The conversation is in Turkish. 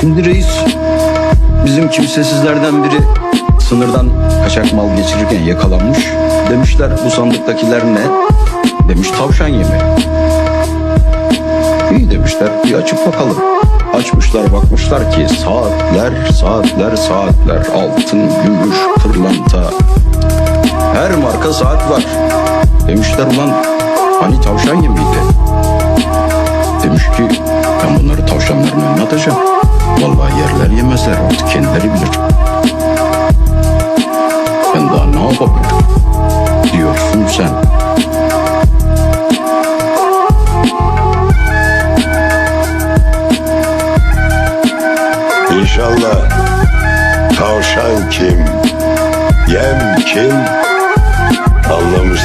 Şimdi reis bizim kimsesizlerden biri sınırdan kaçak mal geçirirken yakalanmış. Demişler bu sandıktakiler ne? Demiş tavşan yemeği. İyi demişler bir açıp bakalım. Açmışlar bakmışlar ki saatler saatler saatler altın, gümüş, pırlanta. Her marka saat var. Demişler ulan hani tavşan yemeğiydi. Demiş ki ben bunları tavşanların önüne atacağım. Vallahi yerler yemezler artık kendileri bilir. Ben daha ne yapabilirim? Diyorsun sen. İnşallah tavşan kim, yem kim anlamışsınızdır.